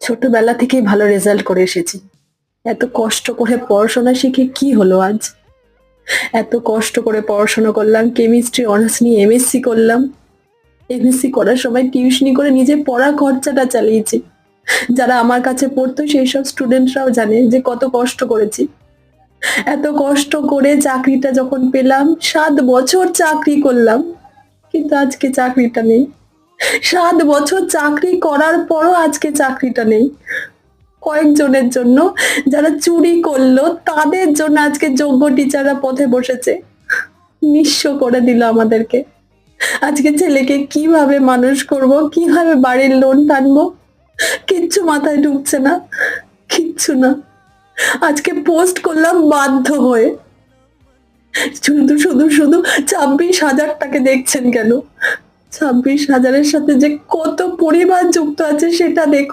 ছোটবেলা থেকেই ভালো রেজাল্ট করে এসেছি। এত কষ্ট করে পড়াশোনা শিখে কি হলো আজ? এত কষ্ট করে পড়াশোনা করলাম কেমিস্ট্রি অনার্স নিয়ে এমএসসি করলাম। এমএসসি করার সময় টিউশনি করে নিজে পড়া খরচাটা চালিয়েছি। যারা আমার কাছে পড়তো সেই সব স্টুডেন্টরাও জানে যে কত কষ্ট করেছি। এত কষ্ট করে চাকরিটা যখন পেলাম, সাত বছর চাকরি করলাম। কিন্তু আজকে চাকরিটা নেই। সাত বছর চাকরি করার পরও আজকে চাকরিটা নেই। কয়েকজনের জন্য যারা চুরি করল, তাদের জন্য আজকে যোগ্য টিচাররা পথে বসেছে। নিঃস্ব করে দিল আমাদেরকে। আজকে ছেলেকে কীভাবে মানুষ করব, কীভাবে বাড়ির লোন টানবো, কিচ্ছু মাথায় ঢুকছে না, কিচ্ছু না। আজকে পোস্ট করলাম বাধ্য হয়ে। শুধু শুধু শুধু ছাব্বিশ হাজারটাকে দেখছেন কেন? ছাব্বিশ হাজারের সাথে যে কত পরিমাণ যুক্ত আছে সেটা দেখুন।